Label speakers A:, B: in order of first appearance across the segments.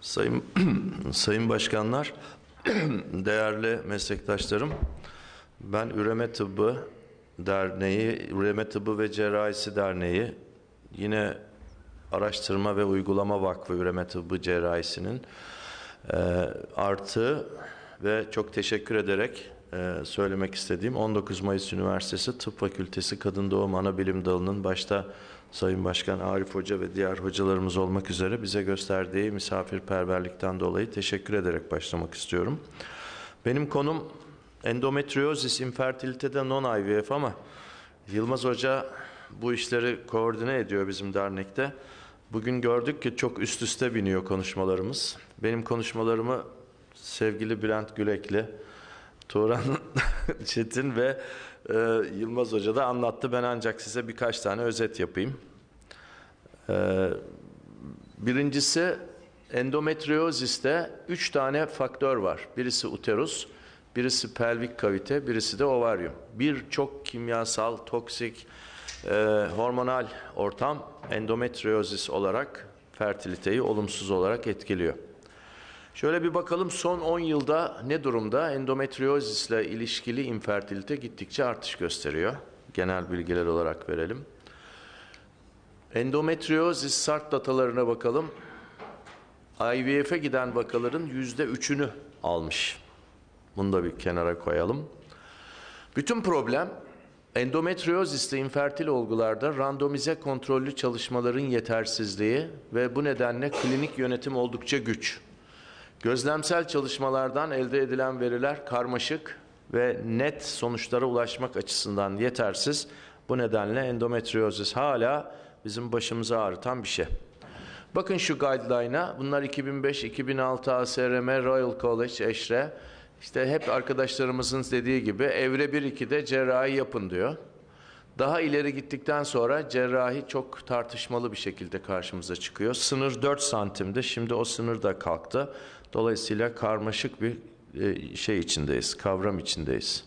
A: Sayın Sayın Başkanlar, değerli meslektaşlarım, ben Üreme Tıbbı Derneği, Üreme Tıbbı ve Cerrahisi Derneği, yine Araştırma ve Uygulama Vakfı Üreme Tıbbı Cerrahisi'nin e, artı ve çok teşekkür ederek e, söylemek istediğim 19 Mayıs Üniversitesi Tıp Fakültesi Kadın Doğum Anabilim Dalı'nın başta Sayın Başkan Arif Hoca ve diğer hocalarımız olmak üzere bize gösterdiği misafirperverlikten dolayı teşekkür ederek başlamak istiyorum. Benim konum endometriozis, infertilitede non-IVF ama Yılmaz Hoca bu işleri koordine ediyor bizim dernekte. Bugün gördük ki çok üst üste biniyor konuşmalarımız. Benim konuşmalarımı sevgili Bülent Gülekli, Turan Çetin ve e, Yılmaz Hoca da anlattı. Ben ancak size birkaç tane özet yapayım. E, birincisi endometrioziste üç tane faktör var. Birisi uterus, birisi pelvik kavite, birisi de ovaryum. Birçok kimyasal, toksik, e, hormonal ortam endometriozis olarak fertiliteyi olumsuz olarak etkiliyor. Şöyle bir bakalım son 10 yılda ne durumda? Endometriozisle ilişkili infertilite gittikçe artış gösteriyor. Genel bilgiler olarak verelim. Endometriozis SART datalarına bakalım. IVF'e giden vakaların yüzde üçünü almış. Bunu da bir kenara koyalım. Bütün problem endometrioziste infertil olgularda randomize kontrollü çalışmaların yetersizliği ve bu nedenle klinik yönetim oldukça güç. Gözlemsel çalışmalardan elde edilen veriler karmaşık ve net sonuçlara ulaşmak açısından yetersiz. Bu nedenle endometriozis hala bizim başımızı ağrıtan bir şey. Bakın şu guideline'a. Bunlar 2005-2006 ASRM Royal College eşre. İşte hep arkadaşlarımızın dediği gibi evre 1-2'de cerrahi yapın diyor. Daha ileri gittikten sonra cerrahi çok tartışmalı bir şekilde karşımıza çıkıyor. Sınır 4 santimde. Şimdi o sınır da kalktı. Dolayısıyla karmaşık bir e, şey içindeyiz, kavram içindeyiz.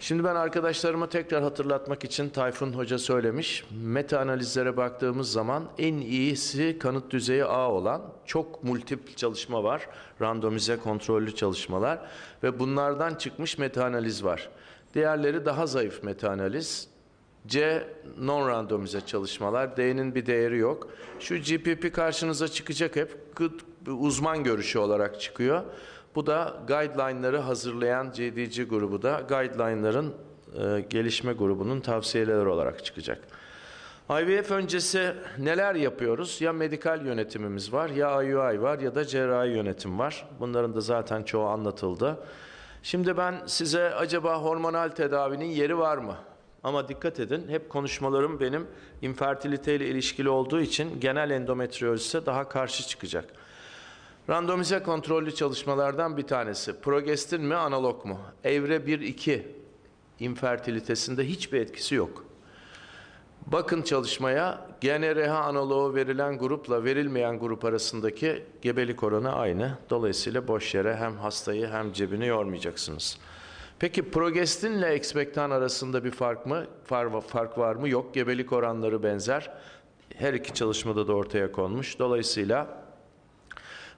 A: Şimdi ben arkadaşlarıma tekrar hatırlatmak için Tayfun Hoca söylemiş. Meta analizlere baktığımız zaman en iyisi kanıt düzeyi A olan çok multipl çalışma var. Randomize kontrollü çalışmalar ve bunlardan çıkmış meta analiz var. Diğerleri daha zayıf meta analiz. C non randomize çalışmalar. D'nin bir değeri yok. Şu GPP karşınıza çıkacak hep uzman görüşü olarak çıkıyor. Bu da guideline'ları hazırlayan CDC grubu da guideline'ların e, gelişme grubunun tavsiyeleri olarak çıkacak. IVF öncesi neler yapıyoruz? Ya medikal yönetimimiz var, ya IUI var ya da cerrahi yönetim var. Bunların da zaten çoğu anlatıldı. Şimdi ben size acaba hormonal tedavinin yeri var mı? Ama dikkat edin hep konuşmalarım benim infertilite ile ilişkili olduğu için genel endometriozise daha karşı çıkacak. Randomize kontrollü çalışmalardan bir tanesi. Progestin mi analog mu? Evre 1-2 infertilitesinde hiçbir etkisi yok. Bakın çalışmaya GNRH analoğu verilen grupla verilmeyen grup arasındaki gebelik oranı aynı. Dolayısıyla boş yere hem hastayı hem cebini yormayacaksınız. Peki progestinle ekspektan arasında bir fark mı? Fark var mı? Yok. Gebelik oranları benzer. Her iki çalışmada da ortaya konmuş. Dolayısıyla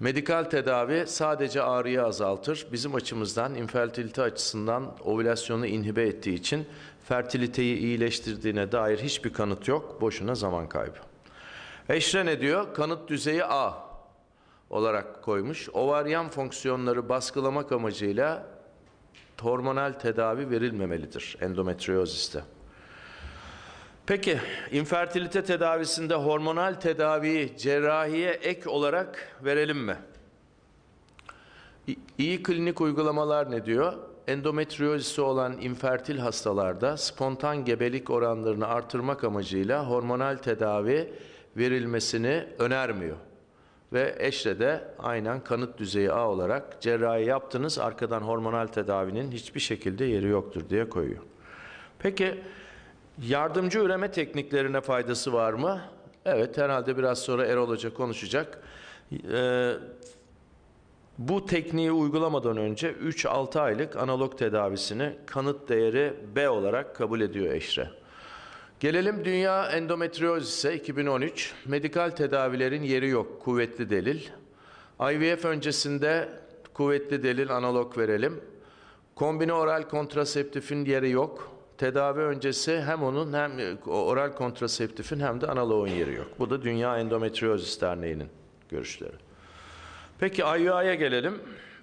A: Medikal tedavi sadece ağrıyı azaltır. Bizim açımızdan infertilite açısından ovülasyonu inhibe ettiği için fertiliteyi iyileştirdiğine dair hiçbir kanıt yok. Boşuna zaman kaybı. Eşre ne diyor? Kanıt düzeyi A olarak koymuş. Ovaryan fonksiyonları baskılamak amacıyla hormonal tedavi verilmemelidir endometrioziste. Peki infertilite tedavisinde hormonal tedaviyi cerrahiye ek olarak verelim mi? İyi klinik uygulamalar ne diyor? Endometriozisi olan infertil hastalarda spontan gebelik oranlarını artırmak amacıyla hormonal tedavi verilmesini önermiyor. Ve eşle de aynen kanıt düzeyi A olarak cerrahi yaptınız arkadan hormonal tedavinin hiçbir şekilde yeri yoktur diye koyuyor. Peki Yardımcı üreme tekniklerine faydası var mı? Evet, herhalde biraz sonra Erol Hoca konuşacak. Ee, bu tekniği uygulamadan önce 3-6 aylık analog tedavisini kanıt değeri B olarak kabul ediyor eşre. Gelelim dünya endometriozise 2013. Medikal tedavilerin yeri yok, kuvvetli delil. IVF öncesinde kuvvetli delil analog verelim. Kombine oral kontraseptifin yeri yok. Tedavi öncesi hem onun hem oral kontraseptifin hem de analoğun yeri yok. Bu da Dünya Endometriozis Derneği'nin görüşleri. Peki IUI'ye gelelim.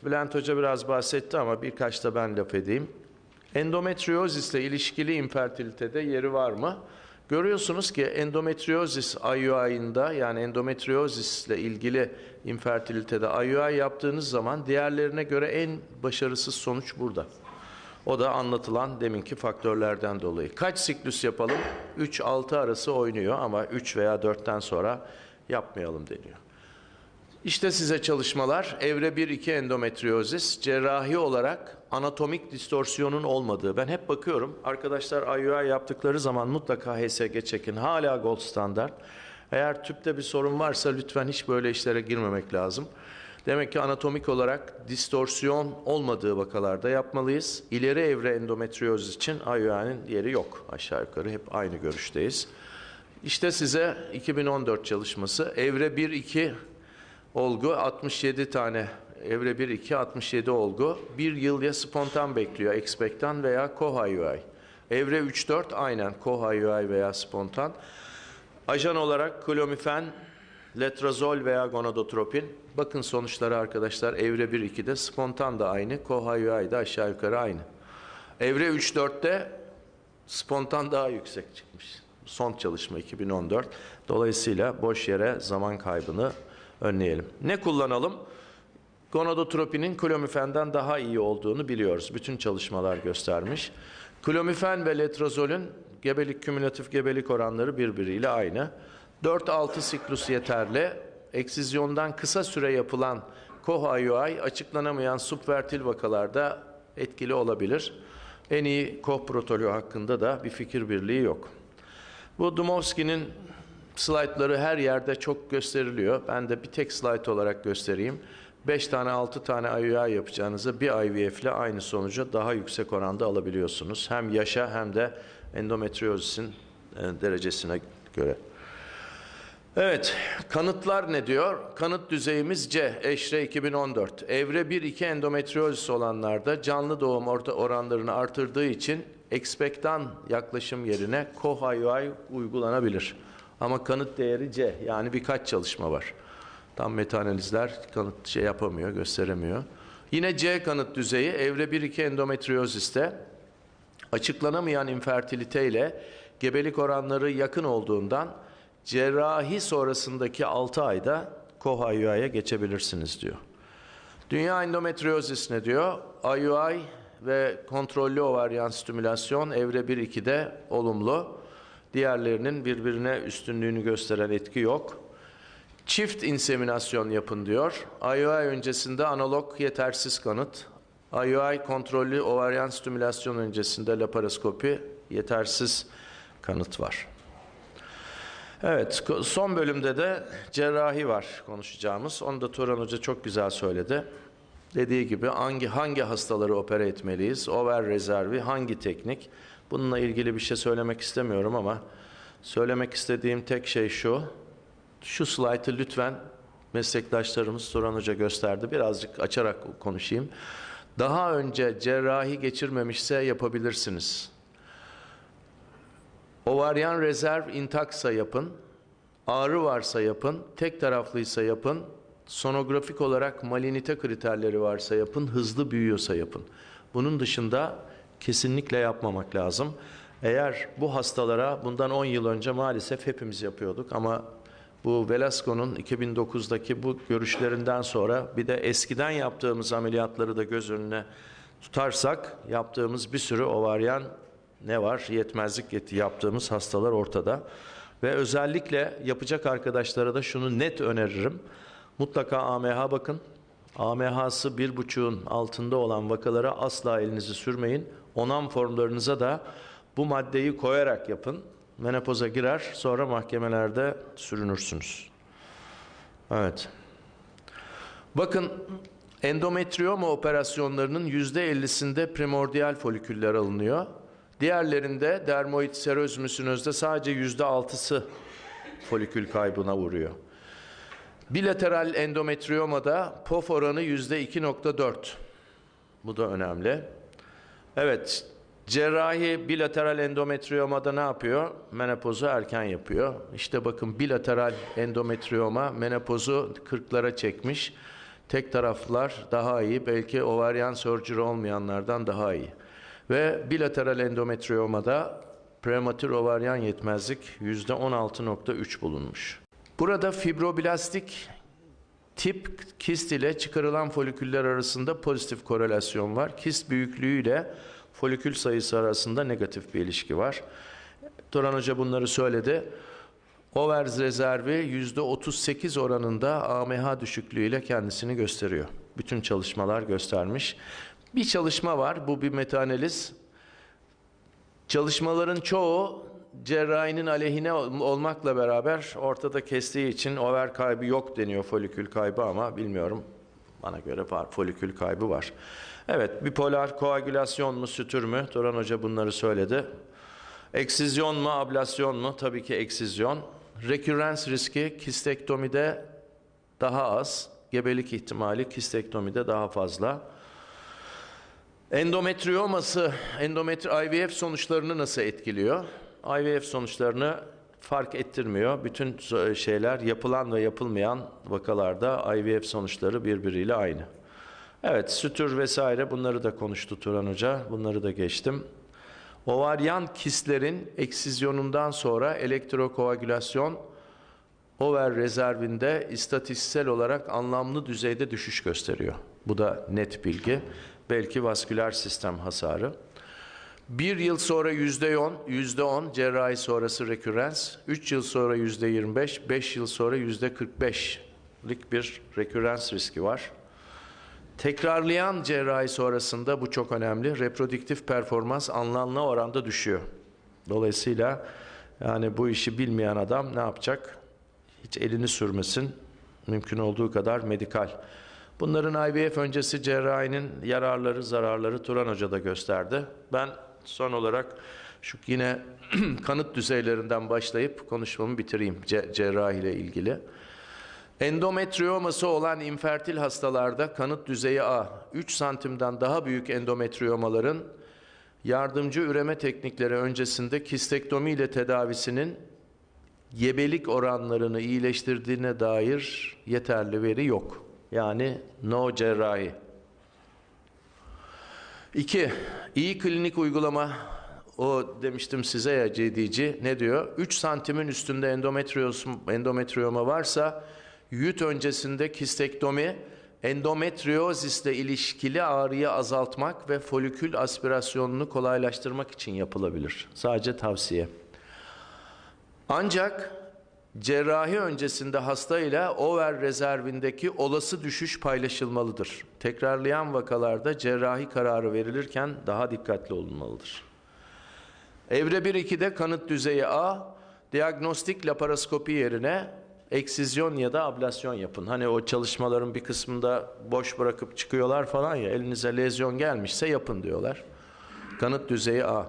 A: Bülent Hoca biraz bahsetti ama birkaç da ben laf edeyim. Endometriozisle ilişkili infertilitede yeri var mı? Görüyorsunuz ki endometriozis IUI'ında yani endometriozisle ilgili infertilitede IUI yaptığınız zaman diğerlerine göre en başarısız sonuç burada. O da anlatılan deminki faktörlerden dolayı. Kaç siklüs yapalım? 3-6 arası oynuyor ama 3 veya 4'ten sonra yapmayalım deniyor. İşte size çalışmalar. Evre 1-2 endometriozis, cerrahi olarak anatomik distorsiyonun olmadığı. Ben hep bakıyorum, arkadaşlar IUI yaptıkları zaman mutlaka HSG çekin. Hala gold standart. Eğer tüpte bir sorun varsa lütfen hiç böyle işlere girmemek lazım. Demek ki anatomik olarak distorsiyon olmadığı vakalarda yapmalıyız. İleri evre endometriozis için IUI'nin yeri yok. Aşağı yukarı hep aynı görüşteyiz. İşte size 2014 çalışması. Evre 1-2 olgu 67 tane evre 1 2 67 olgu. Bir yıl ya spontan bekliyor ekspektan veya co-IUI. Evre 3 4 aynen co-IUI veya spontan. Ajan olarak klomifen, letrazol veya gonadotropin. Bakın sonuçları arkadaşlar evre 1 2'de spontan da aynı, co-IUI de aşağı yukarı aynı. Evre 3 4'te spontan daha yüksek çıkmış. Son çalışma 2014. Dolayısıyla boş yere zaman kaybını önleyelim. Ne kullanalım? Gonadotropinin klomifenden daha iyi olduğunu biliyoruz. Bütün çalışmalar göstermiş. Klomifen ve letrazolün gebelik kümülatif gebelik oranları birbiriyle aynı. 4-6 siklus yeterli. Eksizyondan kısa süre yapılan COH-IUI açıklanamayan subvertil vakalarda etkili olabilir. En iyi COH protokolü hakkında da bir fikir birliği yok. Bu Dumovski'nin slaytları her yerde çok gösteriliyor. Ben de bir tek slayt olarak göstereyim. 5 tane 6 tane IUI yapacağınızda bir IVF ile aynı sonucu daha yüksek oranda alabiliyorsunuz. Hem yaşa hem de endometriozisin e, derecesine göre. Evet, kanıtlar ne diyor? Kanıt düzeyimiz C, EŞRE 2014. Evre 1-2 endometriozis olanlarda canlı doğum orta oranlarını artırdığı için ekspektan yaklaşım yerine COH-IUI uygulanabilir. Ama kanıt değeri C, yani birkaç çalışma var. Tam metaanalizler kanıt şey yapamıyor, gösteremiyor. Yine C kanıt düzeyi evre 1-2 endometrioziste açıklanamayan infertilite ile gebelik oranları yakın olduğundan cerrahi sonrasındaki 6 ayda COH-IUI'ye geçebilirsiniz diyor. Dünya endometriozis ne diyor? IUI ve kontrollü ovaryan stimülasyon evre 1-2'de olumlu. Diğerlerinin birbirine üstünlüğünü gösteren etki yok. Çift inseminasyon yapın diyor. IUI öncesinde analog yetersiz kanıt. IUI kontrollü ovaryan stimülasyon öncesinde laparoskopi yetersiz kanıt var. Evet, son bölümde de cerrahi var konuşacağımız. Onu da Turan Hoca çok güzel söyledi. Dediği gibi hangi hangi hastaları opera etmeliyiz? Over rezervi hangi teknik? Bununla ilgili bir şey söylemek istemiyorum ama söylemek istediğim tek şey şu. Şu slaytı lütfen meslektaşlarımız Turan Hoca gösterdi. Birazcık açarak konuşayım. Daha önce cerrahi geçirmemişse yapabilirsiniz. Ovaryan rezerv intaksa yapın. Ağrı varsa yapın. Tek taraflıysa yapın. Sonografik olarak malinite kriterleri varsa yapın. Hızlı büyüyorsa yapın. Bunun dışında kesinlikle yapmamak lazım. Eğer bu hastalara bundan 10 yıl önce maalesef hepimiz yapıyorduk ama bu Velasco'nun 2009'daki bu görüşlerinden sonra bir de eskiden yaptığımız ameliyatları da göz önüne tutarsak yaptığımız bir sürü ovaryan ne var? Yetmezlik yaptığımız hastalar ortada. Ve özellikle yapacak arkadaşlara da şunu net öneririm. Mutlaka AMH bakın. AMH'sı bir buçuğun altında olan vakalara asla elinizi sürmeyin. Onam formlarınıza da bu maddeyi koyarak yapın. Menopoza girer, sonra mahkemelerde sürünürsünüz. Evet. Bakın endometrioma operasyonlarının yüzde ellisinde primordial foliküller alınıyor. Diğerlerinde dermoid seröz müsünözde sadece yüzde altısı folikül kaybına uğruyor. Bilateral endometriyomada POF oranı yüzde 2.4. Bu da önemli. Evet, cerrahi bilateral endometriyomada ne yapıyor? Menopozu erken yapıyor. İşte bakın bilateral endometriyoma menopozu 40'lara çekmiş. Tek taraflar daha iyi, belki ovaryen surgery olmayanlardan daha iyi. Ve bilateral endometriyomada prematür ovaryen yetmezlik yüzde 16.3 bulunmuş. Burada fibroblastik tip kist ile çıkarılan foliküller arasında pozitif korelasyon var. Kist büyüklüğüyle folikül sayısı arasında negatif bir ilişki var. Turan Hoca bunları söyledi. Overs rezervi %38 oranında AMH düşüklüğüyle kendisini gösteriyor. Bütün çalışmalar göstermiş. Bir çalışma var, bu bir metaanaliz. Çalışmaların çoğu cerrahinin aleyhine ol- olmakla beraber ortada kestiği için over kaybı yok deniyor folikül kaybı ama bilmiyorum. Bana göre var folikül kaybı var. Evet bipolar koagülasyon mu sütür mü? Turan Hoca bunları söyledi. Eksizyon mu ablasyon mu? Tabii ki eksizyon. Rekürrens riski kistektomide daha az. Gebelik ihtimali kistektomide daha fazla. Endometrioması, endometri IVF sonuçlarını nasıl etkiliyor? IVF sonuçlarını fark ettirmiyor. Bütün şeyler yapılan ve yapılmayan vakalarda IVF sonuçları birbiriyle aynı. Evet, sütür vesaire bunları da konuştu Turan Hoca. Bunları da geçtim. Ovaryan kistlerin eksizyonundan sonra elektrokoagülasyon over rezervinde istatistiksel olarak anlamlı düzeyde düşüş gösteriyor. Bu da net bilgi. Belki vasküler sistem hasarı. Bir yıl sonra yüzde on, yüzde on cerrahi sonrası rekürrens, üç yıl sonra yüzde yirmi beş, beş yıl sonra yüzde kırk beşlik bir rekürrens riski var. Tekrarlayan cerrahi sonrasında bu çok önemli. Reprodüktif performans anlamlı oranda düşüyor. Dolayısıyla yani bu işi bilmeyen adam ne yapacak? Hiç elini sürmesin. Mümkün olduğu kadar medikal. Bunların IVF öncesi cerrahinin yararları, zararları Turan Hoca da gösterdi. Ben son olarak şu yine kanıt düzeylerinden başlayıp konuşmamı bitireyim ce- cerrahi ile ilgili. Endometrioması olan infertil hastalarda kanıt düzeyi A, 3 santimden daha büyük endometriomaların yardımcı üreme teknikleri öncesinde kistektomi ile tedavisinin gebelik oranlarını iyileştirdiğine dair yeterli veri yok. Yani no cerrahi. İki, iyi klinik uygulama o demiştim size ya CDC ne diyor? 3 santimin üstünde endometrios- endometrioma varsa YÜT öncesinde kistektomi endometriozisle ilişkili ağrıyı azaltmak ve folikül aspirasyonunu kolaylaştırmak için yapılabilir. Sadece tavsiye. Ancak cerrahi öncesinde hasta ile over rezervindeki olası düşüş paylaşılmalıdır. Tekrarlayan vakalarda cerrahi kararı verilirken daha dikkatli olunmalıdır. Evre 1-2'de kanıt düzeyi A, diagnostik laparoskopi yerine eksizyon ya da ablasyon yapın. Hani o çalışmaların bir kısmında boş bırakıp çıkıyorlar falan ya elinize lezyon gelmişse yapın diyorlar. Kanıt düzeyi A.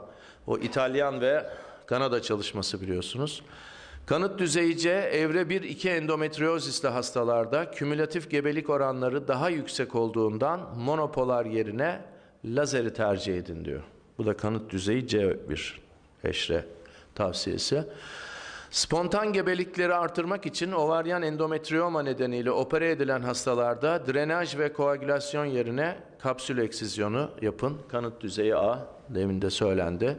A: O İtalyan ve Kanada çalışması biliyorsunuz. Kanıt düzeyi C, evre 1-2 endometriozisli hastalarda kümülatif gebelik oranları daha yüksek olduğundan monopolar yerine lazeri tercih edin diyor. Bu da kanıt düzeyi C1 eşre tavsiyesi. Spontan gebelikleri artırmak için ovaryan endometrioma nedeniyle opere edilen hastalarda drenaj ve koagülasyon yerine kapsül eksizyonu yapın. Kanıt düzeyi A, demin de söylendi.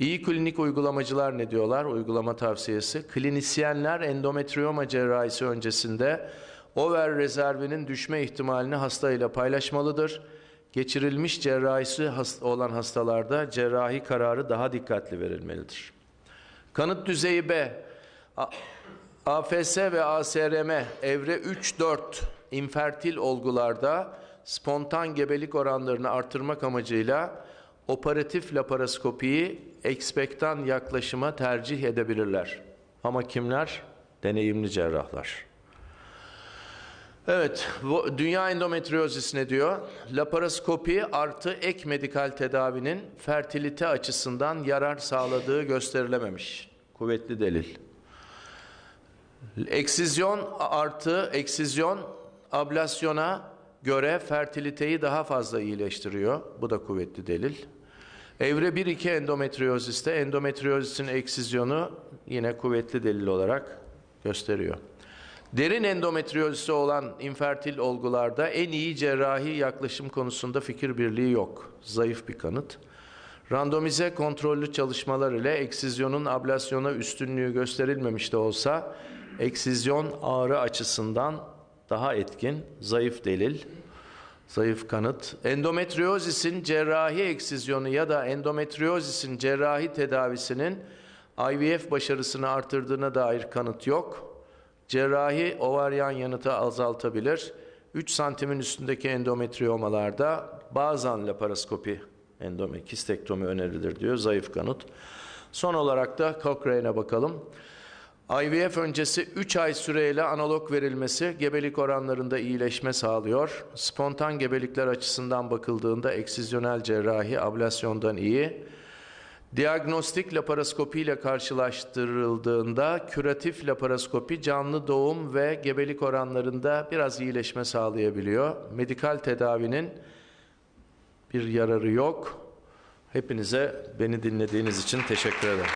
A: İyi klinik uygulamacılar ne diyorlar? Uygulama tavsiyesi. Klinisyenler endometrioma cerrahisi öncesinde over rezervinin düşme ihtimalini hasta ile paylaşmalıdır. Geçirilmiş cerrahisi olan hastalarda cerrahi kararı daha dikkatli verilmelidir. Kanıt düzeyi B. AFS ve ASRM evre 3-4 infertil olgularda spontan gebelik oranlarını artırmak amacıyla operatif laparoskopiyi ekspektan yaklaşıma tercih edebilirler. Ama kimler? Deneyimli cerrahlar. Evet, bu dünya endometriozis ne diyor? Laparoskopi artı ek medikal tedavinin fertilite açısından yarar sağladığı gösterilememiş. Kuvvetli delil. Eksizyon artı eksizyon ablasyona göre fertiliteyi daha fazla iyileştiriyor. Bu da kuvvetli delil. Evre 1-2 endometrioziste endometriozisin eksizyonu yine kuvvetli delil olarak gösteriyor. Derin endometriozisi olan infertil olgularda en iyi cerrahi yaklaşım konusunda fikir birliği yok. Zayıf bir kanıt. Randomize kontrollü çalışmalar ile eksizyonun ablasyona üstünlüğü gösterilmemiş de olsa eksizyon ağrı açısından daha etkin, zayıf delil, zayıf kanıt. Endometriozisin cerrahi eksizyonu ya da endometriozisin cerrahi tedavisinin IVF başarısını artırdığına dair kanıt yok. Cerrahi ovaryan yanıtı azaltabilir. 3 santimin üstündeki endometriomalarda bazen laparoskopi endome, kistektomi önerilir diyor. Zayıf kanıt. Son olarak da Cochrane'e bakalım. IVF öncesi 3 ay süreyle analog verilmesi gebelik oranlarında iyileşme sağlıyor. Spontan gebelikler açısından bakıldığında eksizyonel cerrahi ablasyondan iyi. Diagnostik laparoskopi ile karşılaştırıldığında küratif laparoskopi canlı doğum ve gebelik oranlarında biraz iyileşme sağlayabiliyor. Medikal tedavinin bir yararı yok. Hepinize beni dinlediğiniz için teşekkür ederim.